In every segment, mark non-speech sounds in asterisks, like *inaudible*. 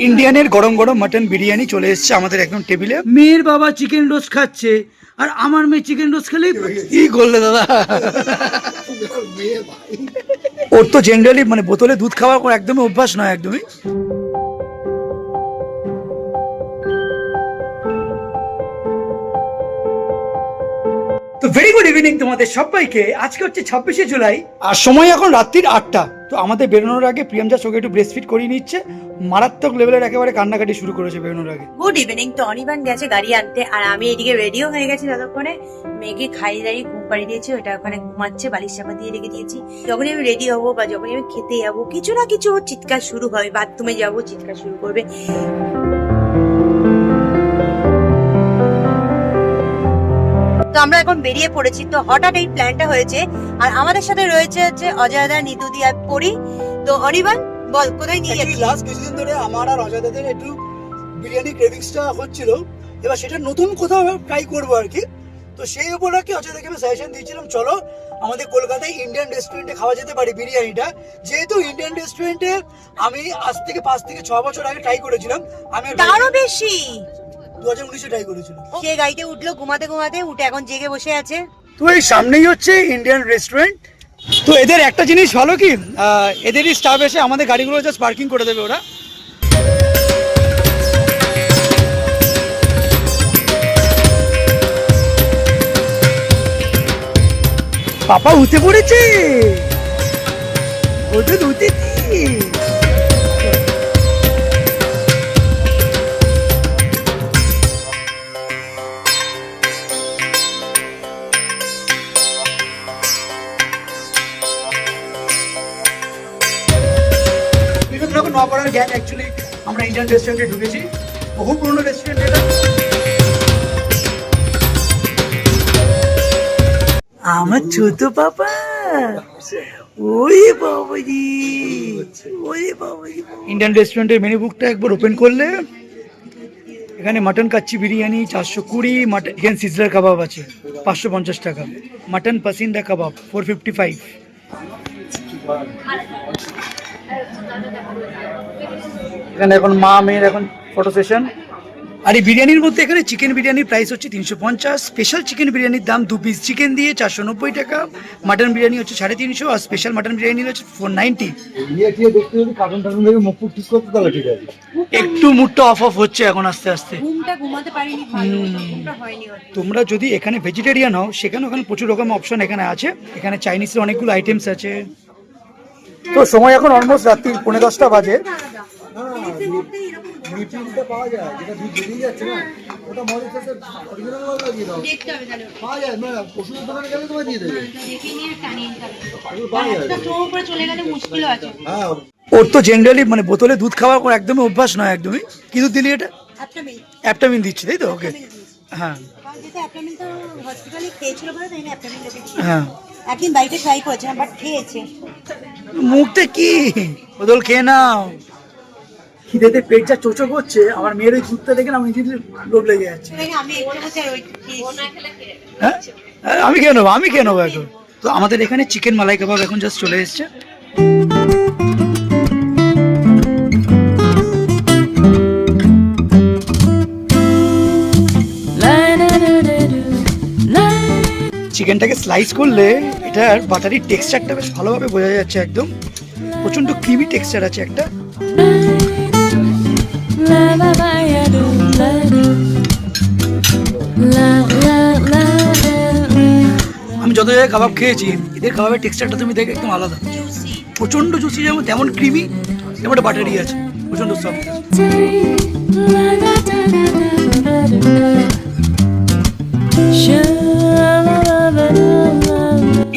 ইন্ডিয়ানের গরম গরম মাটন বিরিয়ানি চলে এসছে আমাদের একদম টেবিলে মেয়ের বাবা চিকেন রোস্ট খাচ্ছে আর আমার মেয়ে চিকেন রোস্ট খেলেই কি করলে দাদা? *laughs* ওর তো জেনারেলি মানে বোতলে দুধ খাওয়ার পর একদমই অভ্যাস নয় একদমই। তো ভেরি গুড ইভিনিং তোমাদের সবাইকে। আজকে হচ্ছে ছাব্বিশে জুলাই। আর সময় এখন রাত্রির আটটা। তো আমাদের বেরোনোর আগে প্রিয়ামজা সঙ্গে একটু ব্রেস্ট ফিট করিয়ে নিচ্ছে। মারাত্মক লেভেলের একেবারে কান্নাকাটি শুরু করেছে বেরোনোর আগে। গুড ইভিনিং তো অনিবান গেছে গাড়ি আনতে। আর আমি এদিকে রেডিও হয়ে গেছি ততক্ষণে। মেয়েকে খাইয়ে দাঁড়িয়ে ঘুম পাড়িয়ে দিয়েছি ওটা ওখানে ঘুমাচ্ছে বালিশ চাপা দিয়ে রেখে দিয়েছি। যখনই আমি রেডি হব বা যখনই আমি খেতে যাব কিছু না কিছু চিৎকার শুরু হবে বাথরুমে যাব চিৎকার শুরু করবে। আমরা এখন বেরিয়ে পড়েছি। তো হঠাৎ এই প্ল্যানটা হয়েছে। আর আমাদের সাথে রয়েছে হচ্ছে অজয়দা নিতুদি আর পরি। তো অনিবান বল কোথায় নিয়ে যাচ্ছি লাস্ট কিছুদিন ধরে আমার আর অজয়দাদের একটু বিরিয়ানি ক্রেভিংসটা হচ্ছিল। এবার সেটা নতুন কোথাও ট্রাই করব আর কি। তো সেই উপলক্ষে অজয়দাকে আমি সাজেশন দিয়েছিলাম চলো আমাদের কলকাতায় ইন্ডিয়ান রেস্টুরেন্টে খাওয়া যেতে পারে বিরিয়ানিটা। যেহেতু ইন্ডিয়ান রেস্টুরেন্টে আমি আজ থেকে পাঁচ থেকে ছ বছর আগে ট্রাই করেছিলাম আমি তারও বেশি? দু হাজার উনিশে ট্রাই করেছিলাম সে গাড়িতে উঠল ঘুমাতে ঘুমাতে? উঠে এখন জেগে বসে আছে। তো এই সামনেই হচ্ছে ইন্ডিয়ান রেস্টুরেন্ট তো এদের একটা জিনিস ভালো কি? আহ, এদেরই স্টাফ এসে আমাদের গাড়িগুলো জাস্ট পার্কিং করে দেবে ওরা। পাপা উঠে পড়েছে। ওটা উঠেছি। নপাড়ার গ্যাং অ্যাকচুয়ালি আমরা ইন্ডিয়ান রেস্টুরেন্টে ঢুকেছি। বহু পুরনো রেস্টুরেন্ট এটা। আমার ছোট পাপা। ওরে বাবাজি। ওরে বাবাজি। ইন্ডিয়ান রেস্টুরেন্টের মেনু বুকটা একবার ওপেন করলে এখানে মাটন কাচ্চি বিরিয়ানি চারশো কুড়ি মাটন চিকেন সিজলার কাবাব আছে পাঁচশো পঞ্চাশ টাকা। Mutton pasanda kebab four fifty five এখানে এখন মা মেয়ের এখন ফটো সেশন আর এই বিরিয়ানির মধ্যে এখানে চিকেন বিরিয়ানির প্রাইস হচ্ছে তিনশো পঞ্চাশ। স্পেশাল চিকেন বিরিয়ানির দাম দু পিস চিকেন দিয়ে চারশো নব্বই টাকা। মাটন বিরিয়ানি হচ্ছে সাড়ে তিনশো আর স্পেশাল মাটন বিরিয়ানি হচ্ছে ফোর নাইনটি একটু মুডটা অফ অফ হচ্ছে এখন আস্তে আস্তে। তোমরা যদি এখানে ভেজিটেরিয়ান হও সেখানে ওখানে প্রচুর রকম অপশন এখানে আছে। এখানে চাইনিজের অনেকগুলো আইটেমস আছে। তো সময় এখন অলমোস্ট রাত্রি পৌনে দশটা বাজে। যায় হ্যাঁ ওর তো জেনারেলি মানে বোতলে দুধ খাওয়ার একদমই অভ্যাস নয় একদমই। কি দুধ দিলি এটা? অ্যাপটামিন। দিচ্ছি তাই তো? ওকে। হ্যাঁ। হ্যাঁ। একদিন বাড়িতে ট্রাই করেছিলাম বাট খেয়েছে। মুখটা কি? বোতল খেয়ে নাও। খিদেতে পেট যা চোচো করছে আমার মেয়ের ওই দুধটা দেখে না আমি নিজের লোভ লেগে যাচ্ছে। হ্যাঁ? হ্যাঁ, আমি খেয়ে নেব আমি খেয়ে নেব এখন। তো আমাদের এখানে চিকেন মালাই কাবাব এখন জাস্ট চলে এসছে। চিকেনটাকে স্লাইস করলে এটার বাটারি টেক্সচারটা বেশ ভালোভাবে বোঝা যাচ্ছে একদম। প্রচণ্ড ক্রিমি টেক্সচার আছে একটা। আমি যত জায়গায় কাবাব খেয়েছি, এদের কাবাবের টেক্সচারটা তুমি দেখে একদম আলাদা। প্রচণ্ড জুসি যেমন, তেমন ক্রিমি তেমন বাটারি আছে। প্রচণ্ড সফট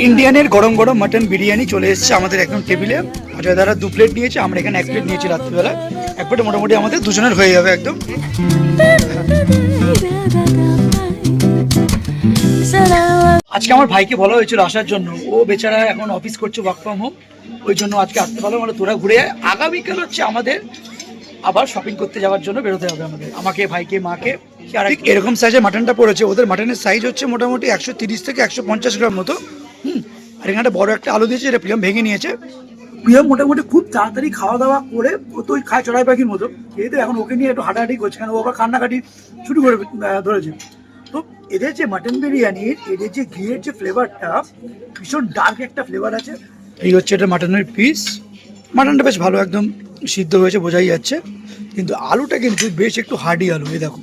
ইন্ডিয়ানের গরম গরম মাটন বিরিয়ানি চলে এসেছে আমাদের একদম টেবিলে। অজয় দ্বারা দু প্লেট নিয়েছে, আমরা এখানে এক প্লেট নিয়েছি রাত্রিবেলা। এক প্লেট মোটামুটি আমাদের দুজনের হয়ে যাবে একদম। আজকে আমার ভাইকে বলা হয়েছিল আসার জন্য। ও বেচারা এখন অফিস করছে ওয়ার্ক ফ্রম হোম ওই জন্য আজকে আসতে পারল মানে তোরা ঘুরে। আগামীকাল হচ্ছে আমাদের আবার শপিং করতে যাওয়ার জন্য বেরোতে হবে আমাদের। আমাকে, ভাইকে, মাকে, আর এরকম সাইজের মাটনটা পড়েছে। ওদের মাটনের সাইজ হচ্ছে মোটামুটি একশো তিরিশ থেকে একশো পঞ্চাশ গ্রাম মতো। আর এখানে একটা বড় একটা আলু দিয়েছে যেটা প্রিয়ম ভেঙে নিয়েছে। প্রিয়া মোটামুটি খুব তাড়াতাড়ি খাওয়া দাওয়া করে ও তো ওই খায় চড়াই পাখির মতো। এই তো এখন ওকে নিয়ে একটু হাঁটাহাঁটি করছে কারণ ও আবার কান্নাকাটি শুরু করে ধরেছে। তো এদের যে মাটন বিরিয়ানির এদের যে ঘিয়ের যে ফ্লেভারটা ভীষণ ডার্ক একটা ফ্লেভার আছে। এই হচ্ছে এটা মাটনের পিস মাটনটা বেশ ভালো একদম সিদ্ধ হয়েছে বোঝাই যাচ্ছে। কিন্তু আলুটা কিন্তু বেশ একটু হার্ডি আলু এই দেখো।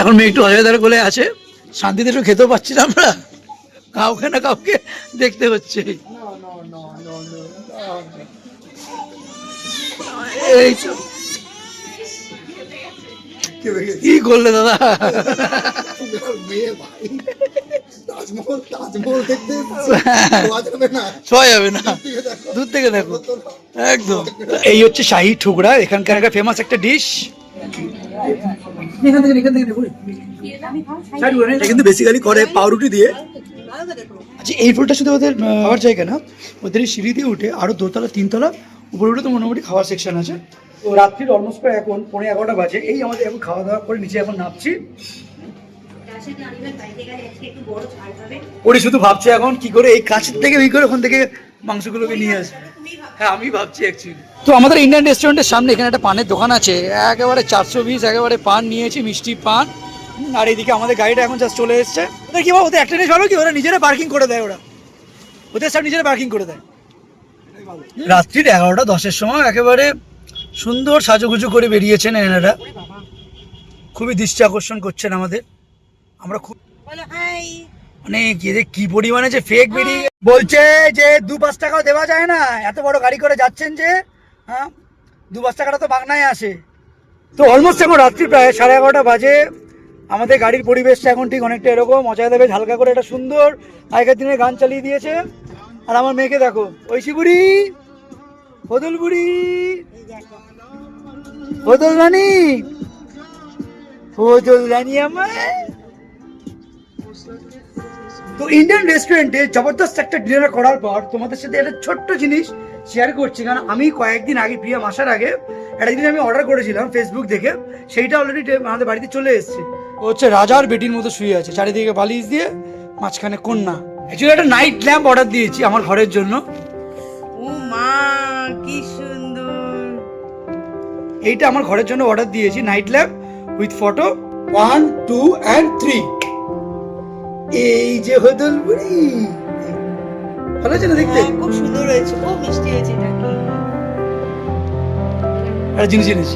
এখন মেয়ে একটু অজয়দার কোলে আছে। শান্তিতে একটু খেতেও পাচ্ছি না আমরা। কাউকে না কাউকে দেখতে হচ্ছে। এই কি করলে দাদা? যাবে না। দেখো। দূর থেকে দেখো। একদম। এই হচ্ছে শাহী ঠুকরা এখানকার একটা ফেমাস একটা ডিশ এখান থেকে এখান থেকে এটা কিন্তু বেসিক্যালি করে পাউরুটি দিয়ে। আচ্ছা এই ফুলটা শুধু ওদের খাওয়ার জায়গা না? ওদের সিঁড়ি দিয়ে উঠে আরও দোতলা, তিনতলা, উপরে উঠে তো মোটামুটি খাওয়ার সেকশন আছে। তো রাত্রির অলমোস্ট প্রায় এখন পনেরো এগারোটা বাজে। এই আমাদের এখন খাওয়া দাওয়া করে নিচে এখন নামছি। ওরে, শুধু ভাবছে এখন কি করে এই কাছের থেকে ওই করে ওখান থেকে মাংসগুলোকে নিয়ে আসে। হ্যাঁ আমি ভাবছি অ্যাকচুয়ালি তো আমাদের ইন্ডিয়ান রেস্টুরেন্টের সামনে এখানে একটা পানের দোকান আছে। একেবারে চারশো বিশ একেবারে পান নিয়েছি, মিষ্টি পান। আর এইদিকে আমাদের গাড়িটা এখন জাস্ট চলে এসছে। ওদের কি বল ওদের একটা জিনিস ভালো কি? ওরা নিজেরা পার্কিং করে দেয় ওরা। ওদের সব নিজেরা পার্কিং করে দেয়। রাত্রির এগারোটা দশের সময় একেবারে সুন্দর সাজুগুজু করে বেরিয়েছেন এনারা। খুবই দৃষ্টি আকর্ষণ করছেন আমাদের। আমরা খুব মানে কি যে কি পরিমাণে যে ফেক বেরিয়ে বলছে যে দু পাঁচ টাকাও দেওয়া যায় না। এত বড় গাড়ি করে যাচ্ছেন যে হ্যাঁ? দু পাঁচ টাকাটা তো বাগনায় আসে। তো অলমোস্ট এখন রাত্রি প্রায় সাড়ে এগারোটা বাজে। আমাদের গাড়ির পরিবেশটা এখন ঠিক অনেকটা এরকম, অজয় দেবে হালকা করে একটা সুন্দর আগেকার দিনে গান চালিয়ে দিয়েছে। আর আমার মেয়েকে দেখো ঐশী বুড়ি বদল বুড়ি বদল রানী বদল রানী আমার তো ইন্ডিয়ান রেস্টুরেন্টে জবরদস্ত একটা ডিনার করার পর তোমাদের সাথে একটা ছোট্ট জিনিস শেয়ার করছি কারণ আমি কয়েকদিন আগে প্রিয়া মাসার আগে একটা জিনিস আমি অর্ডার করেছিলাম ফেসবুক দেখে সেইটা অলরেডি আমাদের বাড়িতে চলে এসেছে। ও হচ্ছে রাজার বেটির মতো শুয়ে আছে চারিদিকে বালিশ দিয়ে মাঝখানে কন্যা। অ্যাকচুয়ালি একটা নাইট ল্যাম্প অর্ডার দিয়েছি আমার ঘরের জন্য। ও মা কি সুন্দর। এইটা আমার ঘরের জন্য অর্ডার দিয়েছি night lamp with photo one two and three এই যে হদল বুড়ি ভালো আছে না দেখতে? হ্যাঁ, খুব সুন্দর হয়েছে। খুব মিষ্টি হয়েছে এটা একটা জিনিস জিনিস।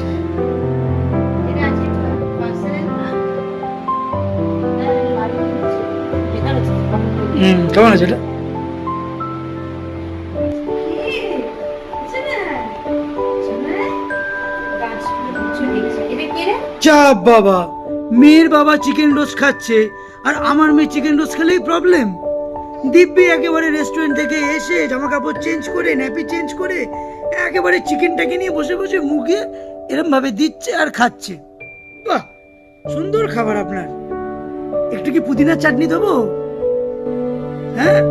হুম কেমন আছে এটা? যা বাবা মেয়ের বাবা চিকেন রোস্ট খাচ্ছে আর আমার মেয়ে চিকেন রোস্ট খেলেই প্রবলেম দিব্যি একেবারে রেস্টুরেন্ট থেকে এসে জামা কাপড় চেঞ্জ করে ন্যাপি চেঞ্জ করে, একেবারে চিকেনটাকে নিয়ে বসে বসে মুখে এরমভাবে দিচ্ছে আর খাচ্ছে। বাহ, সুন্দর খাবার আপনার। একটু কি পুদিনার চাটনি দেবো? হ্যাঁ?